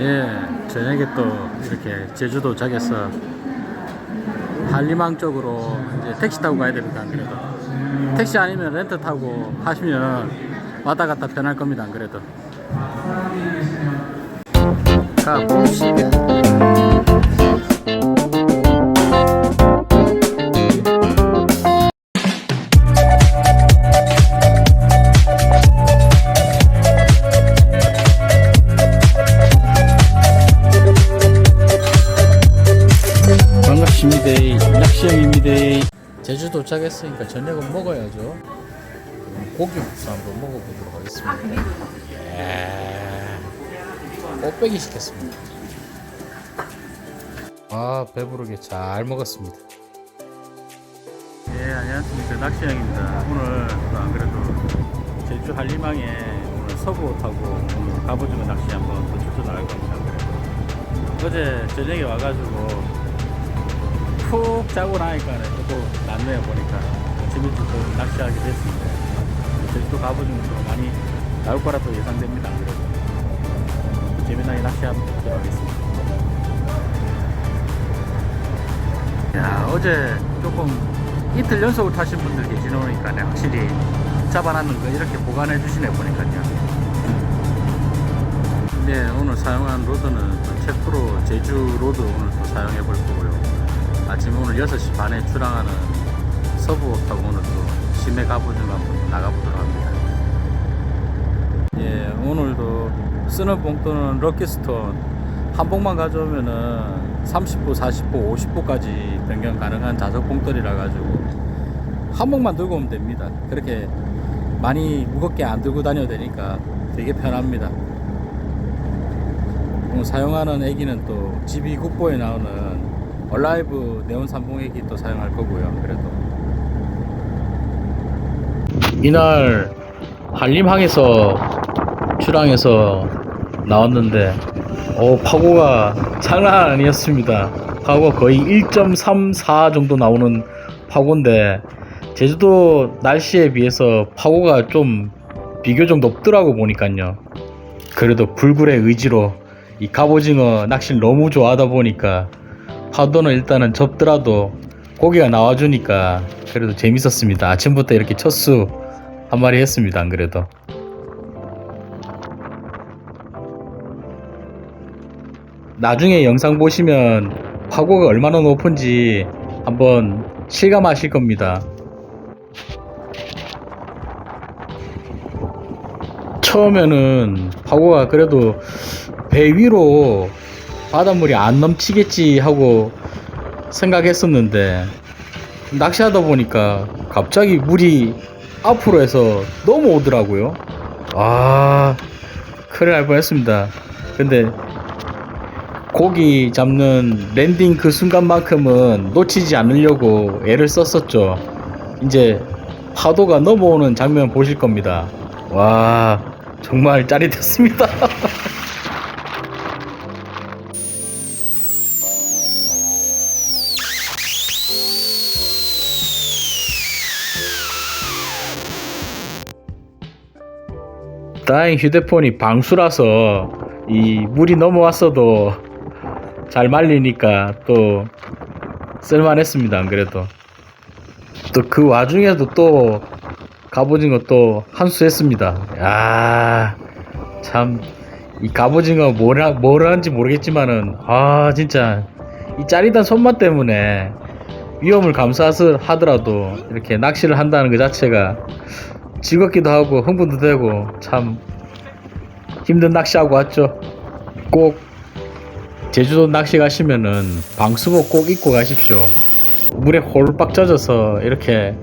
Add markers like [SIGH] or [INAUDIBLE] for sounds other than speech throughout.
예, 저녁에 또 이렇게 제주도 작에서 한리망 쪽으로 이제 택시 타고 가야 됩니다. 안 그래도 택시 아니면 렌트 타고 하시면 왔다 갔다 편할 겁니다. 안 그래도 가봅시다. 도착했으니까 저녁은 먹어야죠. 고기국수 한번 먹어보도록 하겠습니다. 예. 꽃배기 시켰습니다. 아 배부르게 잘 먹었습니다. 예 안녕하십니까 낚시형입니다. 오늘 안 그래도 제주 한리망에 오늘 서부 타고 오늘 갑오징어 낚시 한번 더 출전 나갈 겁니다. 어제 저녁에 와가지고 푹 자고 나니까 또 낫네요 보니까 재밌게 또 낚시하게 됐습니다. 제주도 가보증도 많이 나올 거라 또 예상됩니다. 안 그래도 재미나게 낚시하도록 하겠습니다. 야 어제 조금 이틀 연속을 타신 분들 계시노니까 확실히 잡아놨는 거 이렇게 보관해 주시네 보니까요. 네 오늘 사용한 로드는 또 체프로 제주 로드 오늘 또 사용해 볼 거고요. 아침 오늘 6시 반에 출항하는 서부 타고 오늘 또 심해 가보증 한번 나가보도록 합니다. 예, 오늘도 쓰는 봉투는 럭키스톤 한 봉만 가져오면은 30부, 40부, 50부까지 변경 가능한 자석 봉돌이라 가지고 한 봉만 들고 오면 됩니다. 그렇게 많이 무겁게 안 들고 다녀도 되니까 되게 편합니다. 사용하는 애기는 또 GB 국보에 나오는 얼라이브 네온 삼봉 애기 또 사용할 거고요. 그래도 이날 한림항에서 출항해서 나왔는데 오 파고가 장난 아니었습니다. 파고가 거의 1.34 정도 나오는 파고인데 제주도 날씨에 비해서 파고가 좀 비교적 높더라고 보니까요. 그래도 불굴의 의지로 이 갑오징어 낚시를 너무 좋아하다 보니까 파도는 일단은 접더라도 고기가 나와주니까 그래도 재밌었습니다. 아침부터 이렇게 첫수 한 마리 했습니다. 안 그래도. 나중에 영상 보시면 파고가 얼마나 높은지 한번 실감하실 겁니다. 처음에는 파고가 그래도 배 위로 바닷물이 안 넘치겠지 하고 생각했었는데 낚시하다 보니까 갑자기 물이 앞으로 해서 넘어오더라고요. 아, 큰일 날 뻔했습니다. 근데 고기 잡는 랜딩 그 순간만큼은 놓치지 않으려고 애를 썼었죠. 이제 파도가 넘어오는 장면 보실 겁니다. 와, 정말 짜릿했습니다. [LAUGHS] 다행 휴대폰이 방수라서 이 물이 넘어왔어도 잘 말리니까 또 쓸만했습니다. 안 그래도 또 그 와중에도 또 갑오징어 또 한수했습니다. 야, 참 이 갑오징어 뭐라 뭐라는지 모르겠지만은 아 진짜 이 짜릿한 손맛 때문에 위험을 감수하더라도 이렇게 낚시를 한다는 그 자체가 즐겁기도 하고 흥분도 되고 참 힘든 낚시하고 왔죠. 꼭 제주도 낚시 가시면은 방수복 꼭 입고 가십시오. 물에 홀빡 젖어서 이렇게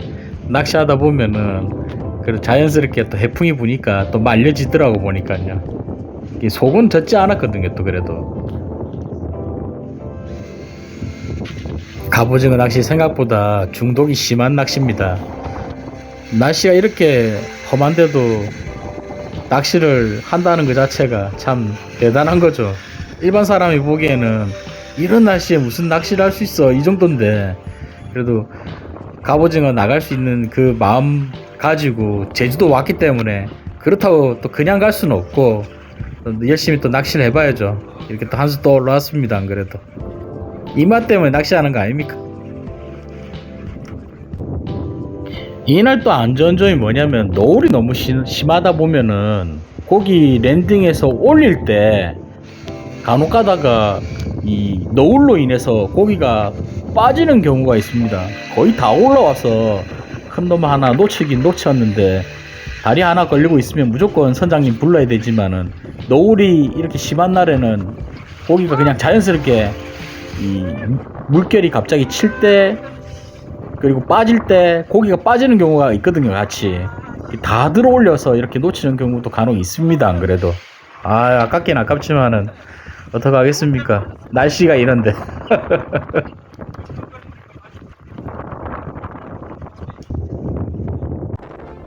낚시하다 보면은 그 자연스럽게 또 해풍이 부니까 또 말려지더라고 보니까요. 이 속은 젖지 않았거든요. 또 그래도 갑오징어 낚시 생각보다 중독이 심한 낚시입니다. 날씨가 이렇게 험한데도 낚시를 한다는 그 자체가 참 대단한 거죠. 일반 사람이 보기에는 이런 날씨에 무슨 낚시를 할 수 있어 이 정도인데 그래도 갑오징어 나갈 수 있는 그 마음 가지고 제주도 왔기 때문에 그렇다고 또 그냥 갈 수는 없고 또 열심히 또 낚시를 해봐야죠. 이렇게 또 한수또 올라왔습니다. 안 그래도 이맛 때문에 낚시하는 거 아닙니까? 이날 또안 좋은 점이 뭐냐면 노을이 너무 심, 심하다 보면은 고기 랜딩에서 올릴 때 간혹 가다가 이 노을로 인해서 고기가 빠지는 경우가 있습니다. 거의 다 올라와서 큰 놈 하나 놓치긴 놓쳤는데 다리 하나 걸리고 있으면 무조건 선장님 불러야 되지만은 노을이 이렇게 심한 날에는 고기가 그냥 자연스럽게 이 물결이 갑자기 칠 때 그리고 빠질 때 고기가 빠지는 경우가 있거든요 같이. 다 들어 올려서 이렇게 놓치는 경우도 간혹 있습니다 안 그래도. 아 아깝긴 아깝지만은 어떡하겠습니까? 날씨가 이런데. [LAUGHS]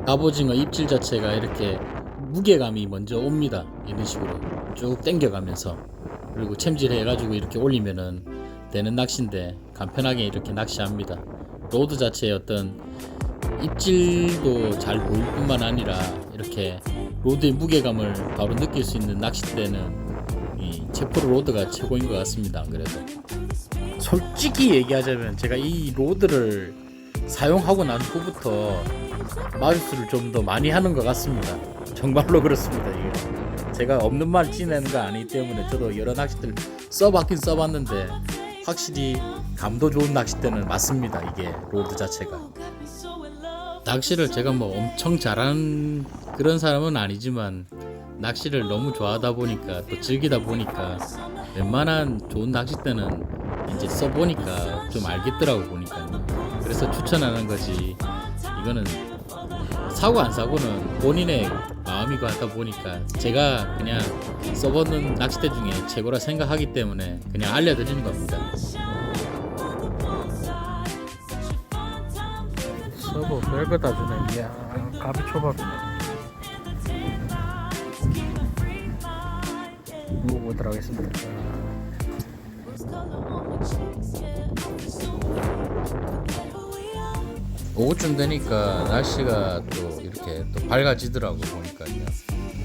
갑오징어 입질 자체가 이렇게 무게감이 먼저 옵니다. 이런 식으로 쭉 당겨가면서. 그리고 챔질 해가지고 이렇게 올리면은 되는 낚시인데 간편하게 이렇게 낚시합니다. 로드 자체의 어떤 입질도 잘 보일 뿐만 아니라 이렇게 로드의 무게감을 바로 느낄 수 있는 낚싯대는 이 체프로 로드가 최고인 것 같습니다. 안 그래도 솔직히 얘기하자면 제가 이 로드를 사용하고 난 후부터 마우스를 좀 더 많이 하는 것 같습니다. 정말로 그렇습니다. 이게 제가 없는 말 지내는 거 아니기 때문에 저도 여러 낚싯대를 써봤긴 써봤는데 확실히 감도 좋은 낚싯대는 맞습니다. 이게 로드 자체가. 낚시를 제가 뭐 엄청 잘하는 그런 사람은 아니지만 낚시를 너무 좋아하다 보니까 또 즐기다 보니까 웬만한 좋은 낚싯대는 이제 써보니까 좀 알겠더라고 보니까 그래서 추천하는 거지. 이거는 사고 안 사고는 본인의 마음이고 하다 보니까 제가 그냥 써보는 낚싯대 중에 최고라 생각하기 때문에 그냥 알려드리는 겁니다. 서버 별거 다 주네. 이야, 가비 초밥이네. 먹어보도록 하겠습니다. 오후쯤 되니까 날씨가 또 이렇게 또 밝아지더라고 보니까요.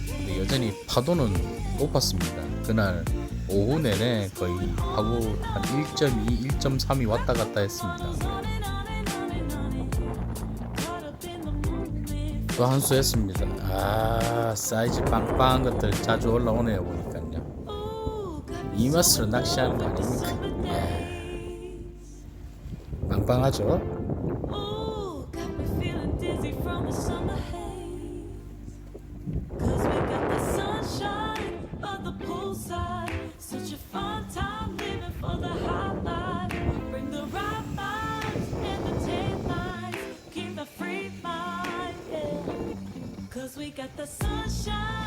근데 여전히 파도는 높았습니다. 그날 오후 내내 거의 하고 한 1.2, 1.3이 왔다 갔다 했습니다. 또 한수 했습니다. 아 사이즈 빵빵한 것들 자주 올라오네요 보니까요. 이 맛으로 낚시하는 거 아닙니까? 예. 빵빵하죠? The sunshine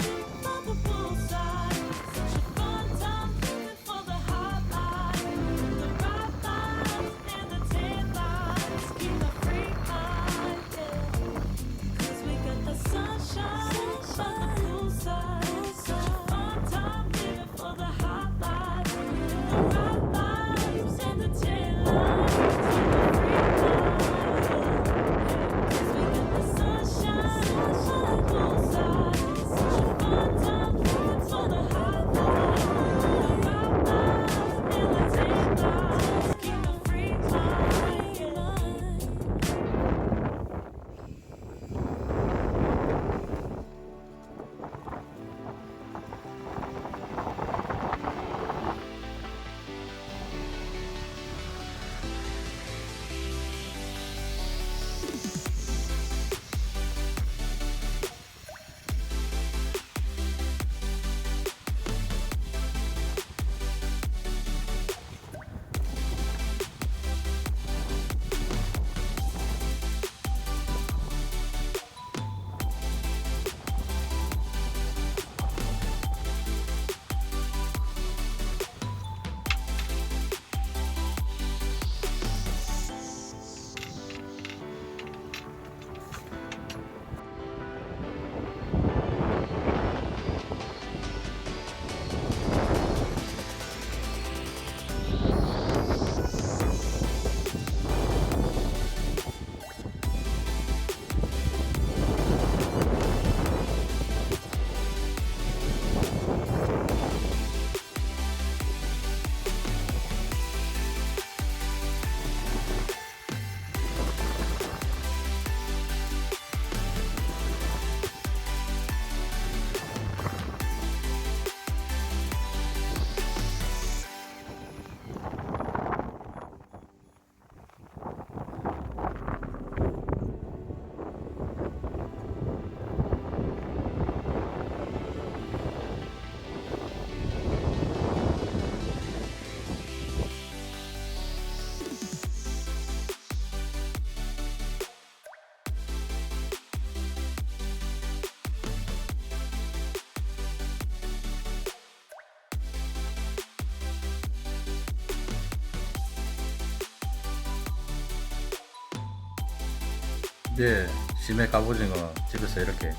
예, 심해 갑오징어 집에서 이렇게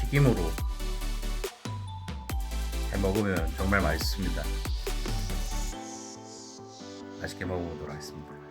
튀김으로 해 먹으면 정말 맛있습니다. 맛있게 먹어보도록 하겠습니다. 야.